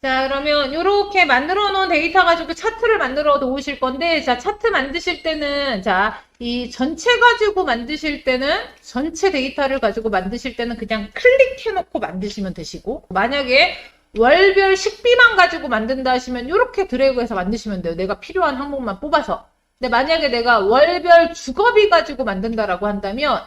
자, 그러면 이렇게 만들어 놓은 데이터 가지고 차트를 만들어 놓으실 건데, 자, 차트 만드실 때는, 자, 이 전체 가지고 만드실 때는, 전체 데이터를 가지고 만드실 때는 그냥 클릭해 놓고 만드시면 되시고, 만약에 월별 식비만 가지고 만든다 하시면 이렇게 드래그해서 만드시면 돼요. 내가 필요한 항목만 뽑아서. 근데 만약에 내가 월별 주거비 가지고 만든다라고 한다면,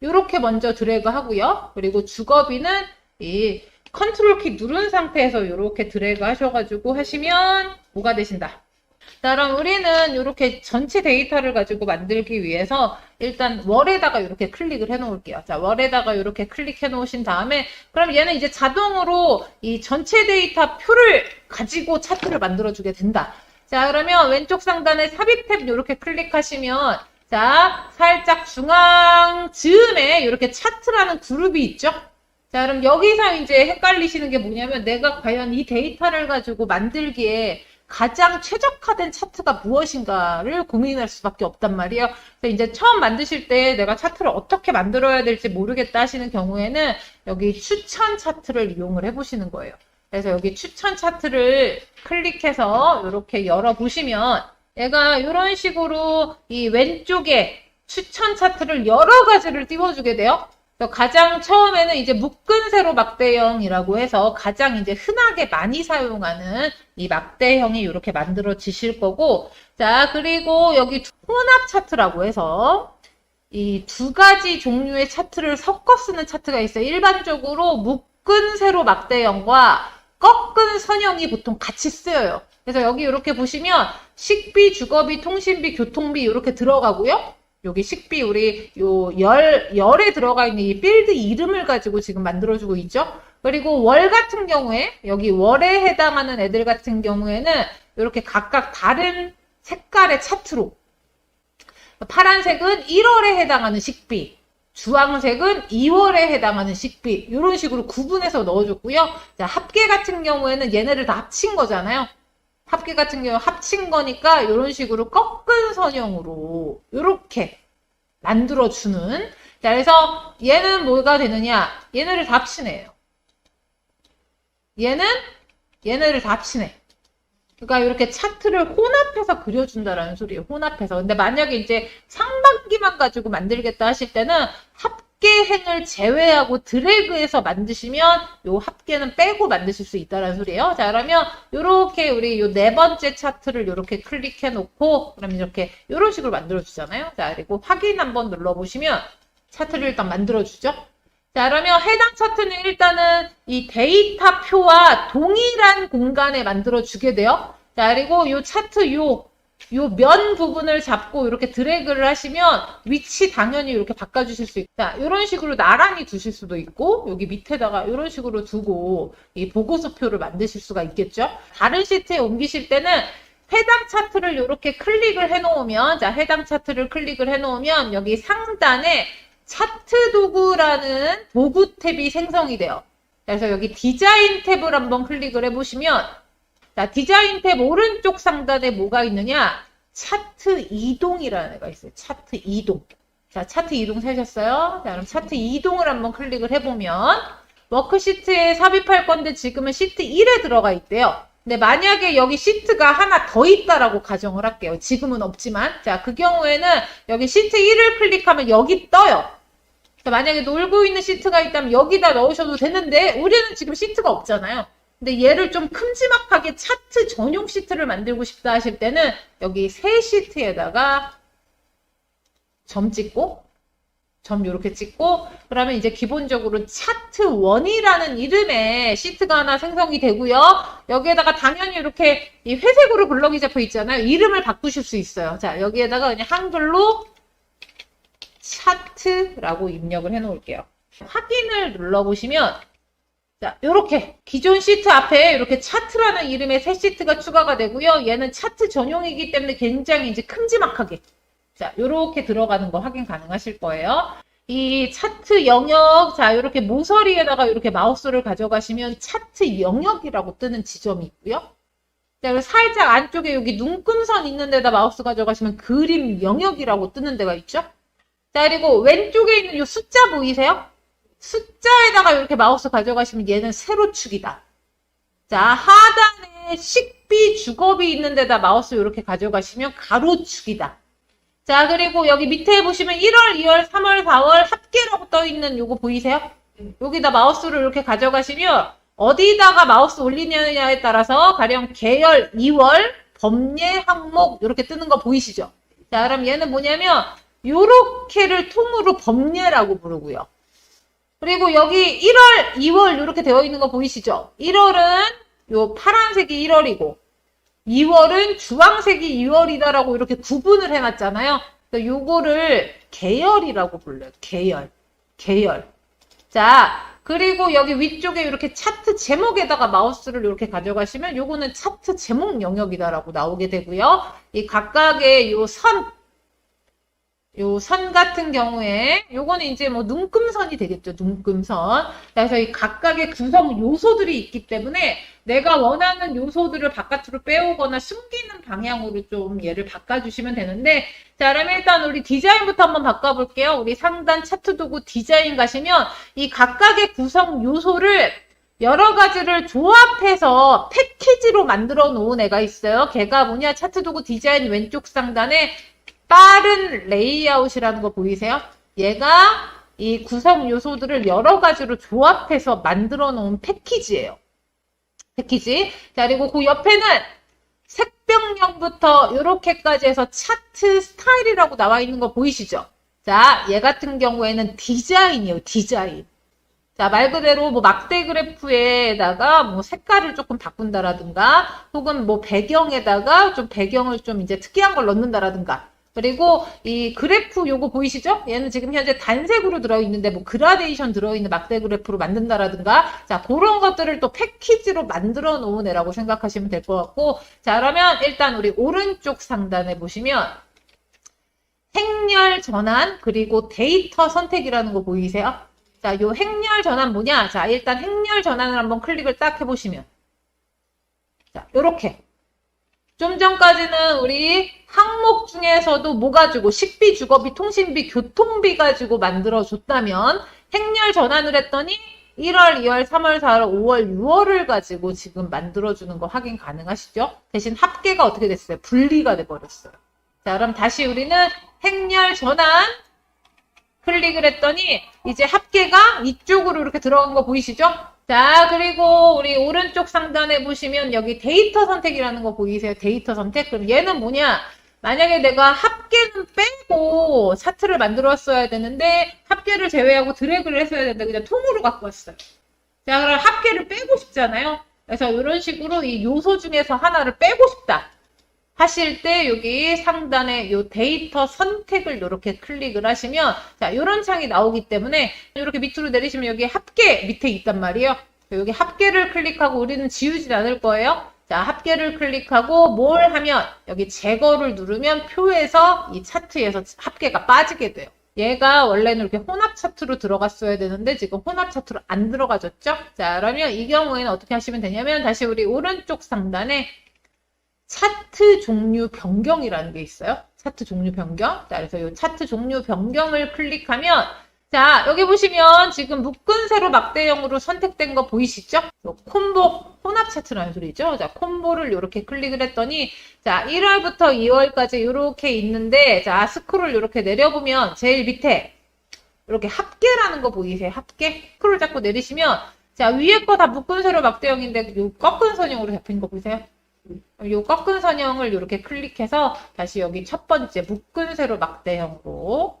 이렇게 먼저 드래그 하고요. 그리고 주거비는 이 컨트롤 키 누른 상태에서 이렇게 드래그 하셔가지고 하시면 뭐가 되신다. 자, 그럼 우리는 이렇게 전체 데이터를 가지고 만들기 위해서 일단 월에다가 이렇게 클릭을 해 놓을게요. 자, 월에다가 이렇게 클릭해 놓으신 다음에 그럼 얘는 이제 자동으로 이 전체 데이터 표를 가지고 차트를 만들어 주게 된다. 자, 그러면 왼쪽 상단에 삽입 탭 이렇게 클릭하시면 자, 살짝 중앙 즈음에 이렇게 차트라는 그룹이 있죠? 자, 그럼 여기서 이제 헷갈리시는 게 뭐냐면 내가 과연 이 데이터를 가지고 만들기에 가장 최적화된 차트가 무엇인가를 고민할 수밖에 없단 말이에요. 그래서 이제 처음 만드실 때 내가 차트를 어떻게 만들어야 될지 모르겠다 하시는 경우에는 여기 추천 차트를 이용을 해보시는 거예요. 그래서 여기 추천 차트를 클릭해서 이렇게 열어보시면 얘가 이런 식으로 이 왼쪽에 추천 차트를 여러 가지를 띄워주게 돼요. 가장 처음에는 이제 묶은 세로 막대형이라고 해서 가장 이제 흔하게 많이 사용하는 이 막대형이 이렇게 만들어지실 거고, 자, 그리고 여기 혼합 차트라고 해서 이 두 가지 종류의 차트를 섞어 쓰는 차트가 있어요. 일반적으로 묶은 세로 막대형과 꺾은 선형이 보통 같이 쓰여요. 그래서 여기 이렇게 보시면 식비, 주거비, 통신비, 교통비 이렇게 들어가고요. 여기 식비 우리 요 열, 열에 들어가 있는 이 필드 이름을 가지고 지금 만들어주고 있죠. 그리고 월 같은 경우에 여기 월에 해당하는 애들 같은 경우에는 이렇게 각각 다른 색깔의 차트로 파란색은 1월에 해당하는 식비, 주황색은 2월에 해당하는 식비 이런 식으로 구분해서 넣어줬고요. 자, 합계 같은 경우에는 얘네를 다 합친 거잖아요. 합계 같은 경우 합친 거니까 이런 식으로 꺾은 선형으로 이렇게 만들어주는. 자 그래서 얘는 뭐가 되느냐? 얘네를 다 합치네요. 얘는 얘네를 다 합치네. 그러니까 이렇게 차트를 혼합해서 그려준다라는 소리예요. 혼합해서. 근데 만약에 이제 상반기만 가지고 만들겠다 하실 때는 합 계행을 제외하고 드래그해서 만드시면 요 합계는 빼고 만드실 수 있다는 소리예요. 자, 그러면 요렇게 우리 요 네 번째 차트를 요렇게 클릭해 놓고 그럼 이렇게 요런 식으로 만들어 주잖아요. 자, 그리고 확인 한번 눌러 보시면 차트를 일단 만들어 주죠. 자, 그러면 해당 차트는 일단은 이 데이터 표와 동일한 공간에 만들어 주게 돼요. 자, 그리고 요 차트 요 요 면 부분을 잡고 이렇게 드래그를 하시면 위치 당연히 이렇게 바꿔주실 수 있다. 이런 식으로 나란히 두실 수도 있고 여기 밑에다가 이런 식으로 두고 이 보고서표를 만드실 수가 있겠죠. 다른 시트에 옮기실 때는 해당 차트를 이렇게 클릭을 해놓으면 자 해당 차트를 클릭을 해놓으면 여기 상단에 차트 도구라는 도구 탭이 생성이 돼요. 그래서 여기 디자인 탭을 한번 클릭을 해보시면 자, 디자인 탭 오른쪽 상단에 뭐가 있느냐? 차트 이동이라는 애가 있어요. 차트 이동. 자, 차트 이동 사셨어요? 자, 그럼 차트 이동을 한번 클릭을 해보면 워크시트에 삽입할 건데 지금은 시트 1에 들어가 있대요. 근데 만약에 여기 시트가 하나 더 있다라고 가정을 할게요. 지금은 없지만. 자, 그 경우에는 여기 시트 1을 클릭하면 여기 떠요. 자, 만약에 놀고 있는 시트가 있다면 여기다 넣으셔도 되는데 우리는 지금 시트가 없잖아요. 근데 얘를 좀 큼지막하게 차트 전용 시트를 만들고 싶다 하실 때는 여기 새 시트에다가 점 찍고 점 이렇게 찍고 그러면 이제 기본적으로 차트 1이라는 이름의 시트가 하나 생성이 되고요. 여기에다가 당연히 이렇게 이 회색으로 블럭이 잡혀 있잖아요. 이름을 바꾸실 수 있어요. 자, 여기에다가 그냥 한글로 차트라고 입력을 해 놓을게요. 확인을 눌러보시면 자, 요렇게 기존 시트 앞에 이렇게 차트라는 이름의 새 시트가 추가가 되고요. 얘는 차트 전용이기 때문에 굉장히 이제 큼지막하게 자, 요렇게 들어가는 거 확인 가능하실 거예요. 이 차트 영역, 자, 이렇게 모서리에다가 이렇게 마우스를 가져가시면 차트 영역이라고 뜨는 지점이 있고요. 자, 살짝 안쪽에 여기 눈금선 있는 데다 마우스 가져가시면 그림 영역이라고 뜨는 데가 있죠. 자, 그리고 왼쪽에 있는 이 숫자 보이세요? 숫자에다가 이렇게 마우스 가져가시면 얘는 세로축이다. 자, 하단에 식비 주겁이 있는 데다 마우스 이렇게 가져가시면 가로축이다. 자, 그리고 여기 밑에 보시면 1월, 2월, 3월, 4월 합계라고 떠 있는 요거 보이세요? 여기다 마우스를 이렇게 가져가시면 어디다가 마우스 올리느냐에 따라서 가령 계열 2월, 범례, 항목 이렇게 뜨는 거 보이시죠? 자, 그럼 얘는 뭐냐면 요렇게를 통으로 범례라고 부르고요. 그리고 여기 1월, 2월 이렇게 되어 있는 거 보이시죠? 1월은 요 파란색이 1월이고 2월은 주황색이 2월이다라고 이렇게 구분을 해놨잖아요. 그래서 요거를 계열이라고 불러요. 계열. 계열. 자, 그리고 여기 위쪽에 이렇게 차트 제목에다가 마우스를 이렇게 가져가시면 요거는 차트 제목 영역이다라고 나오게 되고요. 이 각각의 요 선, 요 선 같은 경우에 요거는 이제 뭐 눈금선이 되겠죠. 눈금선. 그래서 이 각각의 구성 요소들이 있기 때문에 내가 원하는 요소들을 바깥으로 빼오거나 숨기는 방향으로 좀 얘를 바꿔주시면 되는데 자 그럼 일단 우리 디자인부터 한번 바꿔볼게요. 우리 상단 차트 도구 디자인 가시면 이 각각의 구성 요소를 여러 가지를 조합해서 패키지로 만들어 놓은 애가 있어요. 걔가 뭐냐 차트 도구 디자인 왼쪽 상단에 빠른 레이아웃이라는 거 보이세요? 얘가 이 구성 요소들을 여러 가지로 조합해서 만들어 놓은 패키지예요. 패키지. 자, 그리고 그 옆에는 색병령부터 이렇게까지 해서 차트 스타일이라고 나와 있는 거 보이시죠? 자, 얘 같은 경우에는 디자인이에요, 디자인. 자, 말 그대로 뭐 막대 그래프에다가 뭐 색깔을 조금 바꾼다라든가 혹은 뭐 배경에다가 좀 배경을 좀 이제 특이한 걸 넣는다라든가 그리고 이 그래프 요거 보이시죠? 얘는 지금 현재 단색으로 들어있는데 뭐 그라데이션 들어있는 막대 그래프로 만든다라든가 자 그런 것들을 또 패키지로 만들어 놓은 애라고 생각하시면 될 것 같고 자 그러면 일단 우리 오른쪽 상단에 보시면 행렬 전환 그리고 데이터 선택이라는 거 보이세요? 자, 요 행렬 전환 뭐냐? 자, 일단 행렬 전환을 한번 클릭을 딱 해보시면 자, 요렇게 좀 전까지는 우리 항목 중에서도 뭐 가지고 식비, 주거비, 통신비, 교통비 가지고 만들어 줬다면 행렬 전환을 했더니 1월, 2월, 3월, 4월, 5월, 6월을 가지고 지금 만들어주는 거 확인 가능하시죠? 대신 합계가 어떻게 됐어요? 분리가 돼버렸어요. 자, 그럼 다시 우리는 행렬 전환 클릭을 했더니 이제 합계가 이쪽으로 이렇게 들어간 거 보이시죠? 자, 그리고 우리 오른쪽 상단에 보시면 여기 데이터 선택이라는 거 보이세요? 데이터 선택? 그럼 얘는 뭐냐? 만약에 내가 합계는 빼고 차트를 만들어 왔어야 되는데 합계를 제외하고 드래그를 했어야 되는데 그냥 통으로 갖고 왔어요. 자, 그럼 합계를 빼고 싶잖아요. 그래서 이런 식으로 이 요소 중에서 하나를 빼고 싶다. 하실 때 여기 상단에 이 데이터 선택을 이렇게 클릭을 하시면 자 이런 창이 나오기 때문에 이렇게 밑으로 내리시면 여기 합계 밑에 있단 말이에요. 여기 합계를 클릭하고 우리는 지우진 않을 거예요. 자 합계를 클릭하고 뭘 하면 여기 제거를 누르면 표에서 이 차트에서 합계가 빠지게 돼요. 얘가 원래는 이렇게 혼합 차트로 들어갔어야 되는데 지금 혼합 차트로 안 들어가졌죠? 자 그러면 이 경우에는 어떻게 하시면 되냐면 다시 우리 오른쪽 상단에 차트 종류 변경이라는 게 있어요. 차트 종류 변경. 자, 그래서 이 차트 종류 변경을 클릭하면 자, 여기 보시면 지금 묶은 세로 막대형으로 선택된 거 보이시죠? 콤보 혼합 차트라는 소리죠. 자, 콤보를 이렇게 클릭을 했더니 자, 1월부터 2월까지 이렇게 있는데 자, 스크롤 이렇게 내려보면 제일 밑에 이렇게 합계라는 거 보이세요? 합계? 스크롤 잡고 내리시면 자, 위에 거 다 묶은 세로 막대형인데 이 꺾은 선형으로 잡힌 거 보이세요? 이 꺾은 선형을 이렇게 클릭해서 다시 여기 첫 번째 묶은 세로 막대형으로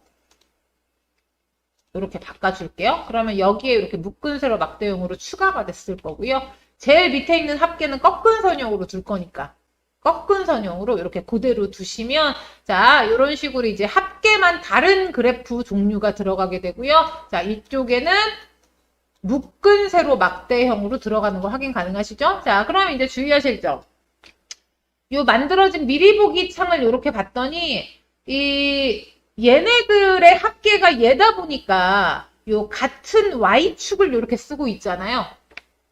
이렇게 바꿔줄게요. 그러면 여기에 이렇게 묶은 세로 막대형으로 추가가 됐을 거고요. 제일 밑에 있는 합계는 꺾은 선형으로 둘 거니까 꺾은 선형으로 이렇게 그대로 두시면 자 이런 식으로 이제 합계만 다른 그래프 종류가 들어가게 되고요. 자 이쪽에는 묶은 세로 막대형으로 들어가는 거 확인 가능하시죠? 자 그럼 이제 주의하실 점. 요 만들어진 미리 보기 창을 이렇게 봤더니 이 얘네들의 합계가 얘다 보니까 요 같은 Y축을 이렇게 쓰고 있잖아요.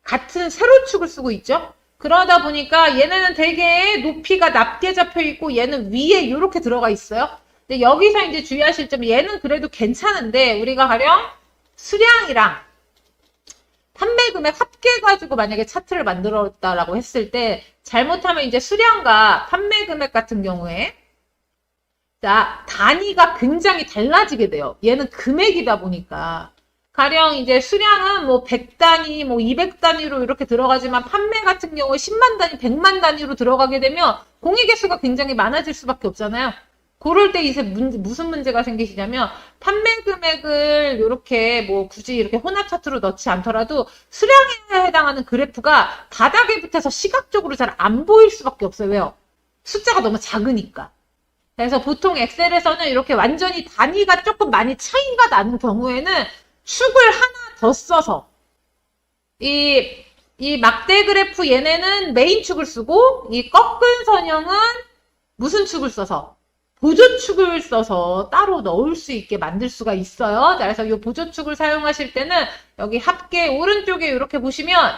같은 세로축을 쓰고 있죠. 그러다 보니까 얘네는 되게 높이가 낮게 잡혀 있고 얘는 위에 이렇게 들어가 있어요. 근데 여기서 이제 주의하실 점 얘는 그래도 괜찮은데 우리가 가령 수량이랑 판매 금액 합계가지고 만약에 차트를 만들었다라고 했을 때 잘못하면 이제 수량과 판매 금액 같은 경우에 자, 단위가 굉장히 달라지게 돼요. 얘는 금액이다 보니까. 가령 이제 수량은 뭐 100단위, 뭐 200단위로 이렇게 들어가지만 판매 같은 경우에 10만 단위, 100만 단위로 들어가게 되면 공익 개수가 굉장히 많아질 수밖에 없잖아요. 그럴 때 이제 문- 무슨 문제가 생기시냐면 판매 금액을 이렇게 뭐 굳이 이렇게 혼합 차트로 넣지 않더라도 수량에 해당하는 그래프가 바닥에 붙어서 시각적으로 잘 안 보일 수밖에 없어요. 왜요? 숫자가 너무 작으니까. 그래서 보통 엑셀에서는 이렇게 완전히 단위가 조금 많이 차이가 나는 경우에는 축을 하나 더 써서 이, 이 막대 그래프 얘네는 메인 축을 쓰고 이 꺾은 선형은 무슨 축을 써서 보조축을 써서 따로 넣을 수 있게 만들 수가 있어요. 자, 그래서 이 보조축을 사용하실 때는 여기 합계 오른쪽에 이렇게 보시면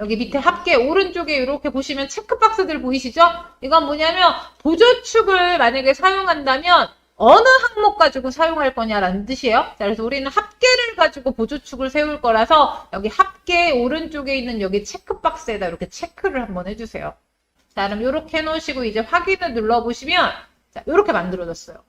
여기 밑에 합계 오른쪽에 이렇게 보시면 체크박스들 보이시죠? 이건 뭐냐면 보조축을 만약에 사용한다면 어느 항목 가지고 사용할 거냐라는 뜻이에요. 자, 그래서 우리는 합계를 가지고 보조축을 세울 거라서 여기 합계 오른쪽에 있는 여기 체크박스에다 이렇게 체크를 한번 해주세요. 자, 그럼 이렇게 해놓으시고 이제 확인을 눌러보시면 자, 이렇게 만들어졌어요.